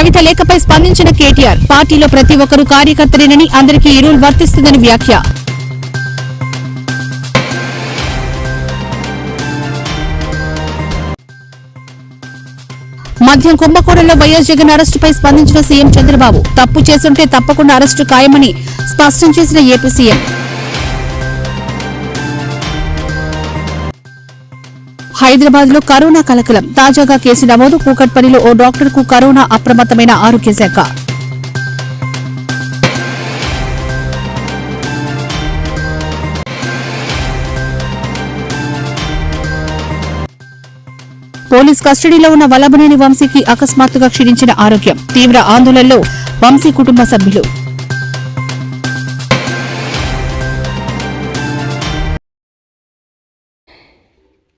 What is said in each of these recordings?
కవిత లేఖపై స్పందించిన కేటీఆర్. పార్టీలో ప్రతి ఒక్కరూ కార్యకర్తలేనని అందరికీ ఈ రూల్ వర్తిస్తుందని వ్యాఖ్య. మద్యం కుంభకోణంలో వైఎస్ జగన్ అరెస్టుపై స్పందించిన సీఎం చంద్రబాబు తప్పు చేస్తుంటే తప్పకుండా అరెస్టు ఖాయమని స్పష్టం చేసిన ఏపీ సీఎం. హైదరాబాద్లో కరోనా కలకలం. తాజాగా కేసు నమోదు. కూకట్పల్లిలో ఓ డాక్టర్కు కరోనా అప్రమత్తమైన ఆరోగ్య శాఖ. పోలీస్ కస్టడీలో ఉన్న వల్లభనేని వంశీకి అకస్మాత్తుగా క్షీణించిన ఆరోగ్యం. తీవ్ర ఆందోళనలో వంశీ కుటుంబ సభ్యులు.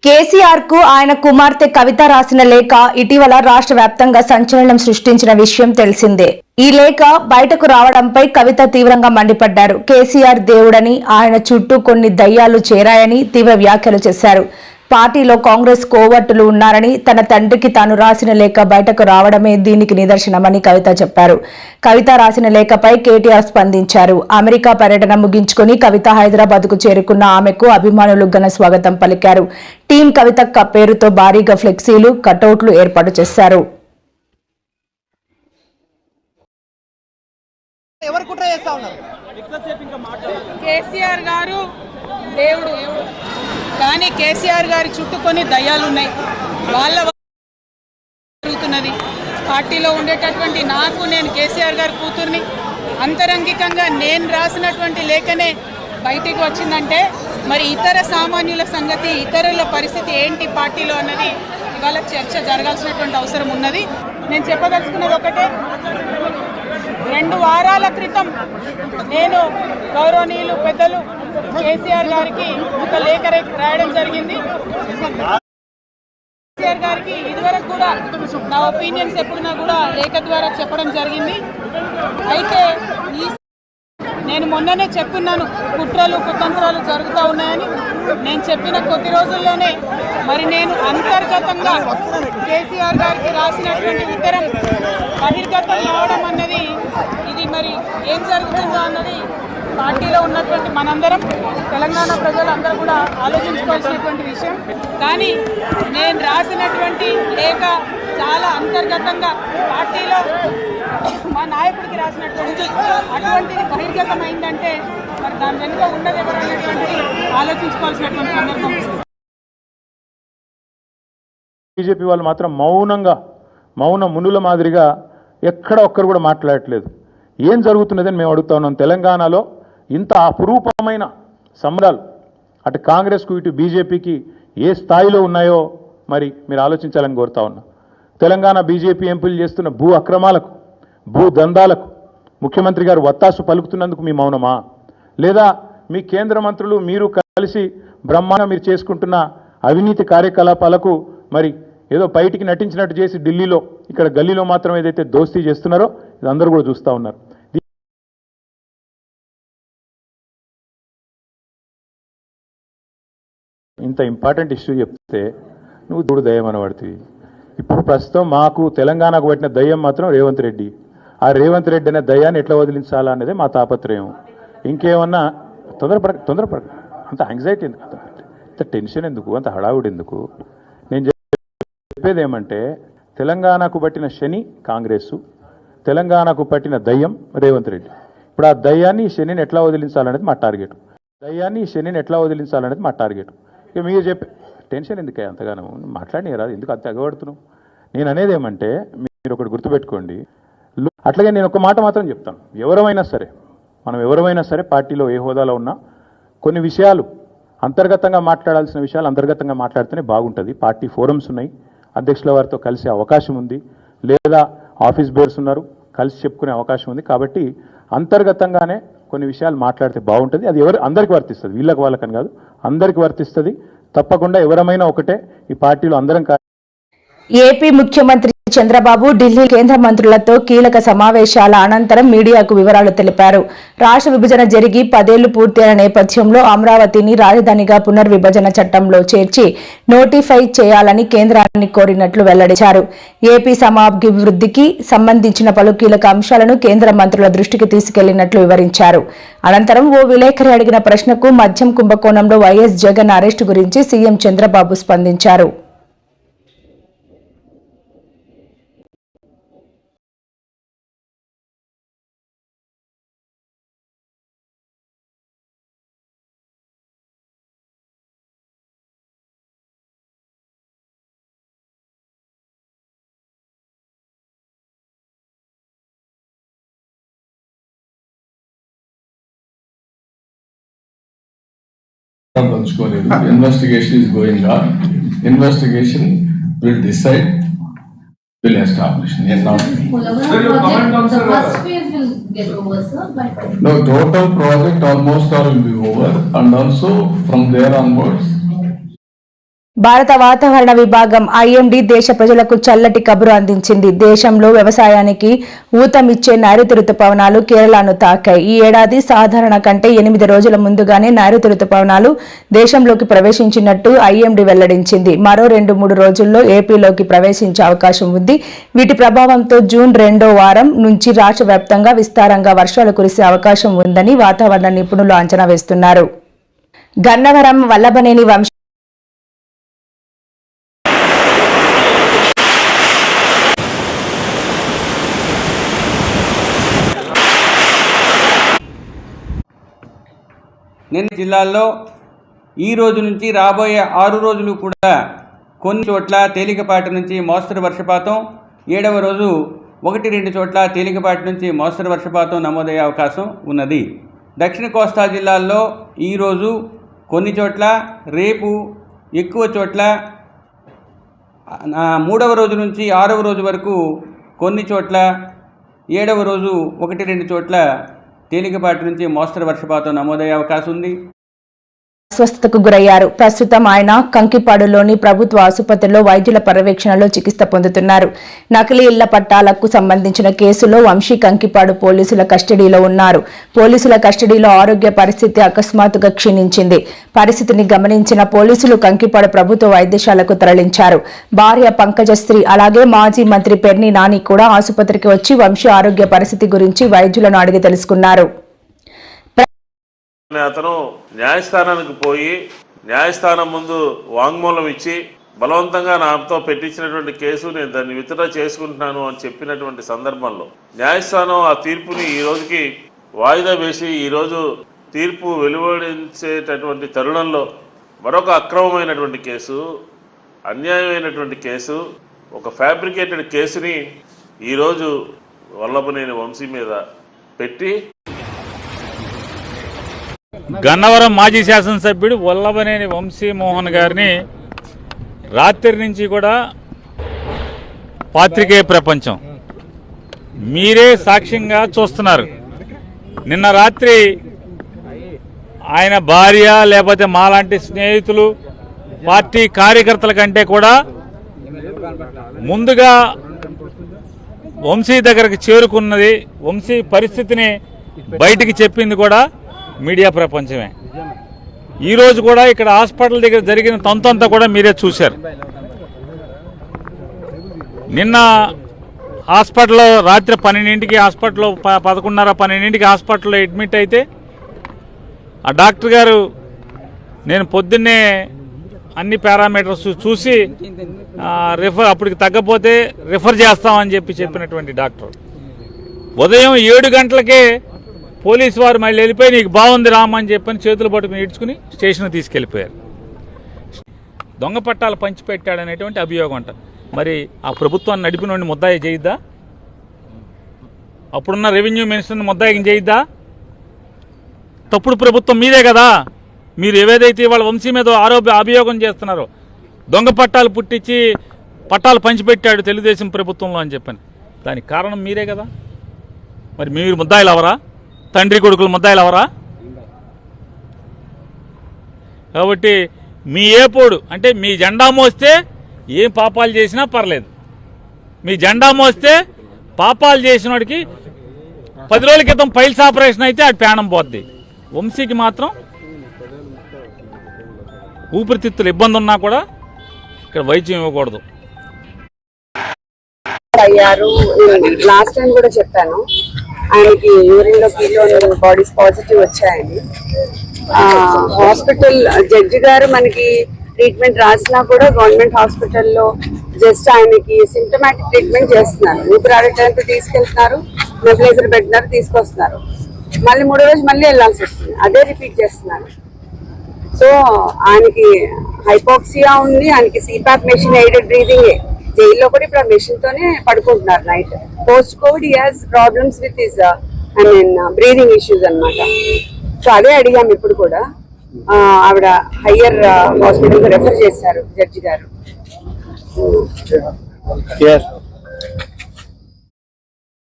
కేసీఆర్కు ఆయన కుమార్తె కవిత రాసిన లేఖ ఇటీవల రాష్ట్ర వ్యాప్తంగా సంచలనం సృష్టించిన విషయం తెలిసిందే. ఈ లేఖ బయటకు రావడంపై కవిత తీవ్రంగా మండిపడ్డారు. కేసీఆర్ దేవుడని ఆయన చుట్టూ కొన్ని దయ్యాలు చేరాయని తీవ్ర వ్యాఖ్యలు చేశారు. పార్టీలో కాంగ్రెస్ కోవర్టులు ఉన్నారని తన తండ్రికి తాను రాసిన లేఖ బయటకు రావడమే దీనికి నిదర్శనమని కవిత చెప్పారు. కవిత రాసిన లేఖపై కేటీఆర్ స్పందించారు. అమెరికా పర్యటన ముగించుకుని కవిత హైదరాబాద్కు చేరుకున్న ఆమెకు అభిమానులు ఘన స్వాగతం పలికారు. టీం కవితక్క పేరుతో భారీగా ఫ్లెక్సీలు కటౌట్లు ఏర్పాటు చేశారు. ఎవరు కుట్ర చేస్తా ఉన్నారు? కేసీఆర్ గారు దేవుడు. కానీ కేసీఆర్ గారి చుట్టూ కొన్ని దయ్యాలు ఉన్నాయి వాళ్ళ జరుగుతున్నది. పార్టీలో ఉండేటటువంటి నాకు నేను కేసీఆర్ గారి కూతుర్ని అంతరంగికంగా నేను రాసినటువంటి లేఖనే బయటికి వచ్చిందంటే మరి ఇతర సామాన్యుల సంగతి ఇతరుల పరిస్థితి ఏంటి పార్టీలో అన్నది ఇవాళ చర్చ జరగాల్సినటువంటి అవసరం ఉన్నది. నేను చెప్పదలుచుకున్నది ఒకటే రెండు వారాల క్రితం నేను గౌరవనీయులు పెద్దలు కేసీఆర్ గారికి ఒక లేఖ రాయడం జరిగింది. కేసీఆర్ గారికి ఇదివరకు కూడా నా ఒపీనియన్స్ ఎప్పుడున్నా కూడా లేఖ ద్వారా చెప్పడం జరిగింది. అయితే ఈ నేను మొన్ననే చెప్పున్నాను కుట్రలు కుతంత్రాలు జరుగుతూ ఉన్నాయని. నేను చెప్పిన కొద్ది రోజుల్లోనే మరి నేను అంతర్గతంగా కేసీఆర్ గారికి రాసినటువంటి ఉత్తరం బహిర్గతం కావడం అన్నది ఇది మరి ఏం జరుగుతుందో అన్నది పార్టీలో ఉన్నటువంటి మనందరం తెలంగాణ ప్రజలందరూ కూడా ఆలోచించుకోవాల్సినటువంటి విషయం. కానీ నేను రాసినటువంటి లేఖ చాలా అంతర్గతంగా పార్టీలో మా నాయకుడికి రాసినటువంటి అటువంటిది బహిర్గతమైందంటే మరి దాని వెనుక ఉన్నది ఎవరు అనేటువంటిది ఆలోచించుకోవాల్సినటువంటి సందర్భం. బీజేపీ వాళ్ళు మాత్రం మౌనంగా మౌన మునుల మాదిరిగా ఎక్కడ ఒక్కరు కూడా మాట్లాడట్లేదు. ఏం జరుగుతున్నదని మేము అడుగుతా ఉన్నాం. తెలంగాణలో ఇంత అపురూపమైన సంబరాలు అటు కాంగ్రెస్కు ఇటు బీజేపీకి ఏ స్థాయిలో ఉన్నాయో మరి మీరు ఆలోచించాలని కోరుతా ఉన్నా. తెలంగాణ బీజేపీ ఎంపీలు చేస్తున్న భూ అక్రమాలకు భూ దందాలకు ముఖ్యమంత్రి గారు వత్తాసు పలుకుతున్నందుకు మీ మౌనమా? లేదా మీ కేంద్ర మంత్రులు మీరు కలిసి బ్రహ్మాండ మీరు చేసుకుంటున్న అవినీతి కార్యకలాపాలకు మరి ఏదో బయటికి నటించినట్టు చేసి ఢిల్లీలో ఇక్కడ గల్లీలో మాత్రం ఏదైతే దోస్తీ చేస్తున్నారో ఇది అందరూ కూడా చూస్తూ ఉన్నారు. ఇంత ఇంపార్టెంట్ ఇష్యూ చెప్తే నువ్వు దూడు దయమనబడుతుంది ఇప్పుడు ప్రస్తుతం మాకు తెలంగాణకు పట్టిన దయ్యం మాత్రం రేవంత్ రెడ్డి. ఆ రేవంత్ రెడ్డి అనే దయ్యాన్ని ఎట్లా వదిలించాలా అనేది మా తాపత్రయం. ఇంకేమన్నా తొందరపడ తొందరపడ అంత యాంగ్జైటీ ఎందుకు? అంత టెన్షన్ ఎందుకు? అంత హడావుడి ఎందుకు? నేను చెప్పేది ఏమంటే తెలంగాణకు పట్టిన శని కాంగ్రెస్ తెలంగాణకు పట్టిన దయ్యం రేవంత్ రెడ్డి. ఇప్పుడు ఆ దయ్యాన్ని శనిని ఎట్లా వదిలించాలనేది మా టార్గెట్. దయ్యాన్ని శనిని ఎట్లా వదిలించాలనేది మా టార్గెట్. ఇక మీరు చెప్పే టెన్షన్ ఎందుకే అంతగానో? మాట్లాడినాయి రాదు. ఎందుకు అంత ఎగబడుతున్నావు? నేను అనేది ఏమంటే మీరు ఒకటి గుర్తుపెట్టుకోండి. అట్లాగే నేను ఒక మాట మాత్రం చెప్తాను. ఎవరమైనా సరే మనం ఎవరమైనా సరే పార్టీలో ఏ హోదాలో ఉన్నా కొన్ని విషయాలు అంతర్గతంగా మాట్లాడాల్సిన విషయాలు అంతర్గతంగా మాట్లాడితేనే బాగుంటుంది. పార్టీ ఫోరమ్స్ ఉన్నాయి. అధ్యక్షుల వారితో కలిసే అవకాశం ఉంది. లేదా ఆఫీస్ బేర్స్ ఉన్నారు. కలిసి చెప్పుకునే అవకాశం ఉంది. కాబట్టి అంతర్గతంగానే కొన్ని విషయాలు మాట్లాడితే బాగుంటుంది. అది ఎవరు అందరికి వర్తిస్తుంది. వీళ్ళకి వాళ్ళకని కాదు. అందరికి వర్తిస్తుంది. తప్పకుండా ఎవరమైనా ఒకటే ఈ పార్టీలో అందరం ఏపీ ముఖ్యమంత్రి చంద్రబాబు ఢిల్లీ కేంద్ర మంత్రులతో కీలక సమావేశాల అనంతరం మీడియాకు వివరాలు తెలిపారు. రాష్ట్ర విభజన జరిగి పదేళ్ళు పూర్తయిన నేపథ్యంలో అమరావతిని రాజధానిగా పునర్విభజన చట్టంలో చేర్చి నోటిఫై చేయాలని కేంద్రాన్ని కోరినట్లు వెల్లడించారు. ఏపీ సమాభివృద్ధికి సంబంధించిన పలు కీలక అంశాలను కేంద్ర మంత్రుల దృష్టికి తీసుకెళ్ళినట్లు వివరించారు. అనంతరం ఓ విలేకరి అడిగిన ప్రశ్నకు మద్యం కుంభకోణంలో వైఎస్ జగన్ అరెస్టు గురించి సీఎం చంద్రబాబు స్పందించారు. పంచుకోలేదు investigation is going on investigation will decide will establish నేను not Sir, your comment on the first phase will get over, sir, భారత వాతావరణ విభాగం ఐఎండీ దేశ ప్రజలకు చల్లటి కబురు అందించింది. దేశంలో వ్యవసాయానికి ఊతమిచ్చే నైరుతి రుతుపవనాలు కేరళను తాకాయి. ఈ ఏడాది సాధారణ కంటే ఎనిమిది రోజుల ముందుగానే నైరుతి రుతుపవనాలు దేశంలోకి ప్రవేశించినట్టు ఐఎండీ వెల్లడించింది. మరో రెండు మూడు రోజుల్లో ఏపీలోకి ప్రవేశించే అవకాశం ఉంది. వీటి ప్రభావంతో జూన్ రెండో వారం నుంచి రాష్ట్ర వ్యాప్తంగా విస్తారంగా వర్షాలు కురిసే అవకాశం ఉందని వాతావరణ నిపుణులు అంచనా వేస్తున్నారు. గన్నవరం వల్లభనేని వంశ నిన్న జిల్లాల్లో ఈ రోజు నుంచి రాబోయే ఆరు రోజులు కూడా కొన్ని చోట్ల తేలికపాటి నుంచి మోస్తరు వర్షపాతం ఏడవ రోజు ఒకటి రెండు చోట్ల తేలికపాటి నుంచి మోస్తరు వర్షపాతం నమోదయ్యే అవకాశం ఉన్నది. దక్షిణ కోస్తా జిల్లాల్లో ఈరోజు కొన్ని చోట్ల రేపు ఎక్కువ చోట్ల మూడవ రోజు నుంచి ఆరవ రోజు వరకు కొన్ని చోట్ల ఏడవ రోజు ఒకటి రెండు చోట్ల తేలికపాటి నుంచి మోస్తరు వర్షపాతం నమోదయ్యే అవకాశం ఉంది. అస్వస్థతకు గురయ్యారు. ప్రస్తుతం ఆయన కంకిపాడులోని ప్రభుత్వ ఆసుపత్రిలో వైద్యుల పర్యవేక్షణలో చికిత్స పొందుతున్నారు. నకిలీ ఇళ్ళ పట్టాలకు సంబంధించిన కేసులో వంశీ కంకిపాడు పోలీసుల కస్టడీలో ఉన్నారు. పోలీసుల కస్టడీలో ఆరోగ్య పరిస్థితి అకస్మాత్తుగా క్షీణించింది. పరిస్థితిని గమనించిన పోలీసులు కంకిపాడు ప్రభుత్వ వైద్యశాలకు తరలించారు. భార్య పంకజశ్రీ అలాగే మాజీ మంత్రి పెర్ని నాని కూడా ఆసుపత్రికి వచ్చి వంశీ ఆరోగ్య పరిస్థితి గురించి వైద్యులను అడిగి తెలుసుకున్నారు. అతను న్యాయస్థానానికి పోయి న్యాయస్థానం ముందు వాంగ్మూలం ఇచ్చి బలవంతంగా నాతో పెట్టించినటువంటి కేసు నేను దాన్ని విత్డ్రా చేసుకుంటున్నాను అని చెప్పినటువంటి సందర్భంలో న్యాయస్థానం ఆ తీర్పుని ఈ రోజుకి వాయిదా వేసి ఈరోజు తీర్పు వెలువడించేటటువంటి తరుణంలో మరొక అక్రమమైనటువంటి కేసు అన్యాయమైనటువంటి కేసు ఒక ఫ్యాబ్రికేటెడ్ కేసుని ఈరోజు వల్లభనేని వంశీ మీద పెట్టి గన్నవరం మాజీ శాసనసభ్యుడు వల్లభనేని వంశీమోహన్ గారిని రాత్రి నుంచి కూడా పాత్రికేయ ప్రపంచం. మీరే సాక్ష్యంగా చూస్తున్నారు. నిన్న రాత్రి ఆయన భార్య లేకపోతే మాలాంటి స్నేహితులు పార్టీ కార్యకర్తల కంటే కూడా ముందుగా వంశీ దగ్గరకు చేరుకున్నది వంశీ పరిస్థితిని బయటికి చెప్పింది కూడా మీడియా ప్రపంచమే. ఈరోజు కూడా ఇక్కడ హాస్పిటల్ దగ్గర జరిగిన తంతంతా కూడా మీరే చూశారు. నిన్న హాస్పిటల్లో రాత్రి పన్నెండింటికి హాస్పిటల్లో ప- పదకొండున్నర పన్నెండింటికి హాస్పిటల్లో అడ్మిట్ అయితే ఆ డాక్టర్ గారు నేను పొద్దున్నే అన్ని పారామీటర్స్ చూసి రిఫర్ అప్పటికి తగ్గపోతే రిఫర్ చేస్తామని చెప్పి చెప్పినటువంటి డాక్టర్. ఉదయం ఏడు గంటలకే పోలీసు వారు మళ్ళీ వెళ్ళిపోయి నీకు బాగుంది రామని చెప్పని చేతులు పట్టుకుని ఇడ్చుకుని స్టేషన్కి తీసుకెళ్ళిపోయారు. దొంగ పట్టాలు పంచిపెట్టాడనేటువంటి అభియోగం అంట. మరి ఆ ప్రభుత్వాన్ని నడిపినోడిని ముద్దాయి చేయిద్దా అప్పుడున్న రెవెన్యూ మినిస్టర్ని ముద్దాయి చేయిద్దా తప్పుడు ప్రభుత్వం మీదే కదా. మీరు ఏవేదైతే వాళ్ళ వంశీ మీద ఆరోప అభియోగం చేస్తున్నారో దొంగ పట్టాలు పుట్టించి పట్టాలు పంచిపెట్టాడు తెలుగుదేశం ప్రభుత్వంలో అని చెప్పని. దానికి కారణం మీరే కదా. మరి మీరు ముద్దాయిలు అవరా తండ్రి కొడుకులు ముద్దాయిలు ఎవరా కాబట్టి మీ ఏపోడు అంటే మీ జెండా మోస్తే ఏం పాపాలు చేసినా పర్లేదు. మీ జెండా మోస్తే పాపాలు చేసినోడికి పది రోజుల క్రితం పైల్స్ ఆపరేషన్ అయితే అది ప్రాణం పోద్ది. వంశీకి మాత్రం ఊపిరితిత్తులు ఇబ్బంది ఉన్నా కూడా ఇక్కడ వైద్యం ఇవ్వకూడదు. అయ్యారు. లాస్ట్ టైం కూడా చెప్పాను. ఆయనకి యూరిన్లో బాడీస్ పాజిటివ్ వచ్చాయని హాస్పిటల్ జడ్జి గారు మనకి ట్రీట్మెంట్ రాసినా కూడా గవర్నమెంట్ హాస్పిటల్లో జస్ట్ ఆయనకి సిమ్టమాటిక్ ట్రీట్మెంట్ చేస్తున్నారు. ఊపిరి ఆడటానికి తీసుకెళ్తున్నారు నెబులైజర్ పెట్టినారు తీసుకొస్తున్నారు. మళ్ళీ మూడో రోజు మళ్ళీ వెళ్ళాల్సి వస్తుంది. అదే రిపీట్ చేస్తున్నారు. సో ఆయనకి హైపాక్సియా ఉంది ఆయనకి సిపాప్ మెషిన్ ఎయిడెడ్ బ్రీదింగే జైల్లో కూడా ఇప్పుడు ఆ మెషిన్ తోనే పడుకుంటున్నారు night post covid has problems with is I mean breathing issues అన్నమాట. సో అదే అడిగాం ఇప్పుడు కూడా. ఆ, ఆవిడ హయ్యర్ హాస్పిటల్ రెఫర్ చేశారు జడ్జి గారు.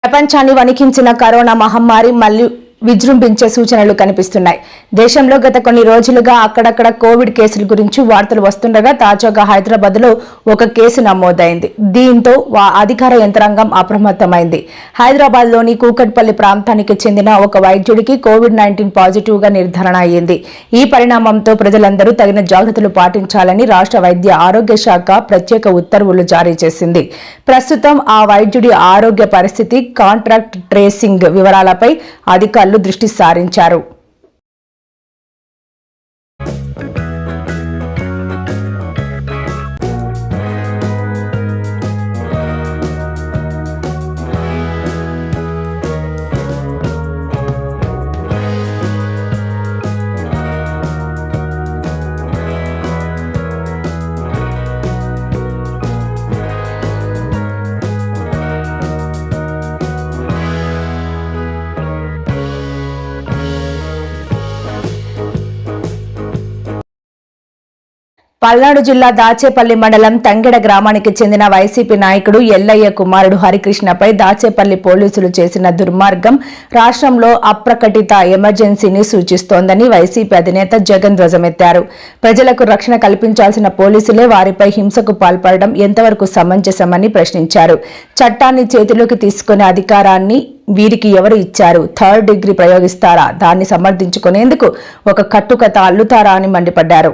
ప్రపంచాన్ని వణికించిన కరోనా మహమ్మారి మళ్ళీ విజృంభించే సూచనలు కనిపిస్తున్నాయి. దేశంలో గత కొన్ని రోజులుగా అక్కడక్కడ కోవిడ్ కేసుల గురించి వార్తలు వస్తుండగా తాజాగా హైదరాబాద్లో ఒక కేసు నమోదైంది. దీంతో అధికార యంత్రాంగం అప్రమత్తమైంది. హైదరాబాద్లోని కూకట్పల్లి ప్రాంతానికి చెందిన ఒక వైద్యుడికి కోవిడ్ నైన్టీన్ పాజిటివ్గా నిర్ధారణ అయ్యింది. ఈ పరిణామంతో ప్రజలందరూ తగిన జాగ్రత్తలు పాటించాలని రాష్ట్ర వైద్య ఆరోగ్య శాఖ ప్రత్యేక ఉత్తర్వులు జారీ చేసింది. ప్రస్తుతం ఆ వైద్యుడి ఆరోగ్య పరిస్థితి కాంట్రాక్ట్ ట్రేసింగ్ వివరాలపై అధికారులు దృష్టి సారించారు పల్నాడు జిల్లా దాచేపల్లి మండలం తంగెడ గ్రామానికి చెందిన వైసీపీ నాయకుడు ఎల్లయ్య కుమారుడు హరికృష్ణపై దాచేపల్లి పోలీసులు చేసిన దుర్మార్గం రాష్ట్రంలో అప్రకటిత ఎమర్జెన్సీని సూచిస్తోందని వైసీపీ అధినేత జగన్ ధ్వజమెత్తారు. ప్రజలకు రక్షణ కల్పించాల్సిన పోలీసులే వారిపై హింసకు పాల్పడడం ఎంతవరకు సమంజసమని ప్రశ్నించారు. చట్టాన్ని చేతిలోకి తీసుకునే అధికారాన్ని వీరికి ఎవరు ఇచ్చారు? థర్డ్ డిగ్రీ ప్రయోగిస్తారా? దాన్ని సమర్థించుకునేందుకు ఒక కట్టుకథ అల్లుతారా అని మండిపడ్డారు.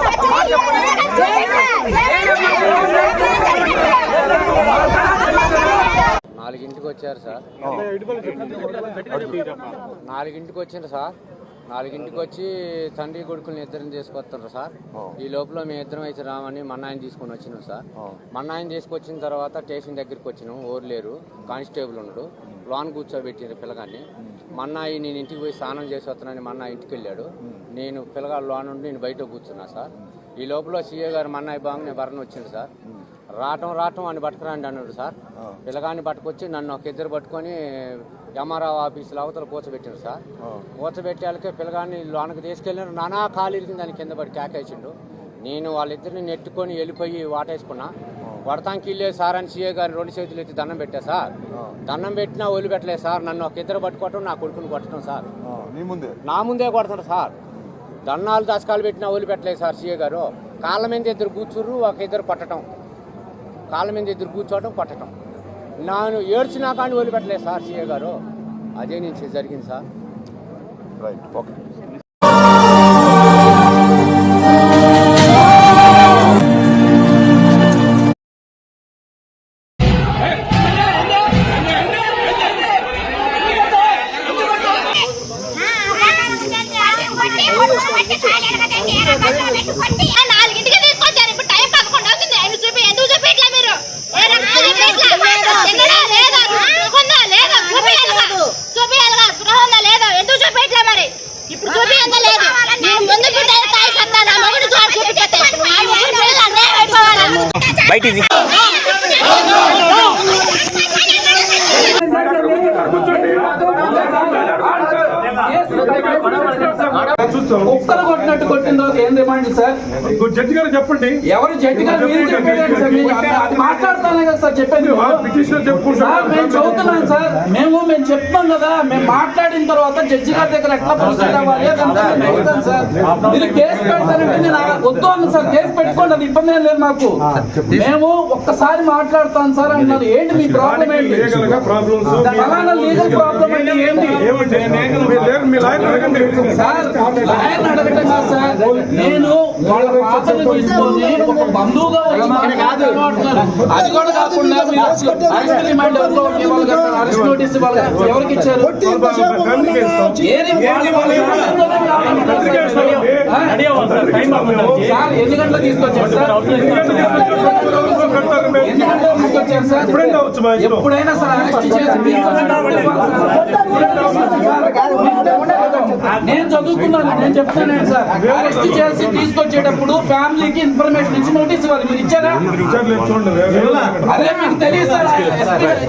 వచ్చారు సార్. నాలుగింటికి వచ్చిండ్రు సార్. నాలుగింటికి వచ్చి తండ్రి కొడుకుల్ని ఇద్దరిని తీసుకొస్తున్నారు సార్. ఈ లోపల మేము ఇద్దరం అయితే రామని మన్నాయన తీసుకొని వచ్చినాం సార్. మన్నాయన తీసుకొచ్చిన తర్వాత స్టేషన్ దగ్గరికి వచ్చినాం. ఓరు లేరు. కానిస్టేబుల్ ఉన్నాడు. లోన్ కూర్చోబెట్టిండ్రు పిల్లగాన్ని. మన్నాయి నేను ఇంటికి పోయి స్నానం చేసి వస్తున్నానని మన్నా ఇంటికి వెళ్ళాడు. నేను పిల్లగాడు లోన్ ఉండి నేను బయట కూర్చున్నా సార్. ఈ లోపల సీఏ గారు మన్నాయి బాగా నేను భరణ వచ్చింది సార్. రావటం రావటం అని పట్టుకురండి అన్నాడు సార్. పిల్లగాన్ని పట్టుకొచ్చి నన్ను ఒక ఇద్దరు పట్టుకొని ఎంఆర్ఆర్ ఆఫీసులో అవతల కూర్చోబెట్టారు సార్. కూర్చోబెట్టి వాళ్ళకి పిల్లగాన్ని లోనకి తీసుకెళ్ళారు నానా ఖాళీ దాని కింద పడి కేకేసిండు. నేను వాళ్ళిద్దరిని నెట్టుకొని వెళ్ళిపోయి వాటేసుకున్నా. కొడతానికి వెళ్ళే సార్ అని సీఏ గారిని రెండు చేతులు ఎత్తి దండం పెట్టా సార్. దండం పెట్టినా వదిలిపెట్టలేదు సార్. నన్ను ఒక ఇద్దరు పట్టుకోవటం నా కొడుకుని కొట్టడం సార్. నా ముందే? కొడతాడు సార్. దన్నాలు దశకాలు పెట్టినా వదిలిపెట్టలేదు సార్ సీఏ గారు. కాళ్ళ మీద ఇద్దరు కూర్చుర్రు ఒక ఇద్దరు కొట్టడం కాళ్ళ మీద ఎదురు కూర్చోవడం కొట్టడం నేను ఏడ్చినా కానీ వదిలిపెట్టలేదు సార్ సీఏ గారు. అదే నుంచి జరిగింది సార్. రైట్ ఓకే అయిపోవాలి ఒక్కరు కొట్టినట్టు కొట్టిన తర్వాత ఏం డిమాండ్ సార్ జడ్జి గారు చెప్పండి. ఎవరు జడ్జి గారు? మీరు చెప్పేది సార్? మీరు అది మాట్లాడుతానే కదా సార్ చెప్పేది మేము చదువుతున్నాం సార్. మేము మేము చెప్తాం కదా. మేము మాట్లాడిన తర్వాత జడ్జి గారి దగ్గర ఎట్లా ప్రొసీడ్ అవ్వాలి సార్ మీరు కేసు పెడతారంటే నేను వద్దు అన్న సార్. కేసు పెట్టుకోండి అది ఇబ్బంది ఏం లేదు మాకు. మేము ఒక్కసారి మాట్లాడతాం సార్ అంటున్నారు ఏంటి మీ ప్రాబ్లం ఏంటి? ఫలానా లీగల్ ప్రాబ్లం అంటే ఏంటి? లాయర్ సార్ లాయర్ని అడగటం కాదు సార్. నేను వాళ్ళ ఫాదర్ తీసుకొని ఒక బంధువుగా వచ్చి మాట్లాడుతున్నాను. అది కూడా కాకుండా మీరు అసలు అరెస్ట్ రిమాండ్ ఎవరికో అరెస్ట్ నోటీస్ ఇచ్చారు ఎన్ని గంటలకు తీసుకొచ్చారు సార్ ఎన్ని గంటలకు తీసుకొచ్చారు సార్ ఎప్పుడైనా సార్ అరెస్ట్ చేసి. నేను చదువుకున్నాను నేను చెప్తాను సార్ అరెస్ట్ చేసి తీసుకొచ్చేటప్పుడు ఫ్యామిలీకి ఇన్ఫర్మేషన్ ఇచ్చి నోటీస్ ఇవ్వాలి మీరు ఇచ్చారా అదే మీకు తెలియదు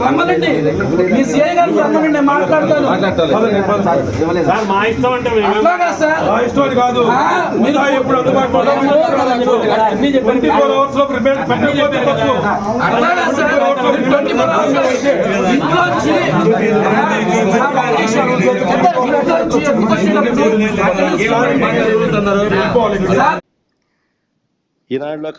రమ్మనండి మీ సిఐ గారికి రమ్మనండి నేను మాట్లాడతాను మా ఇష్టం అంటే అట్లాగా సార్ సార్ ఇంట్లో ఈనాడులో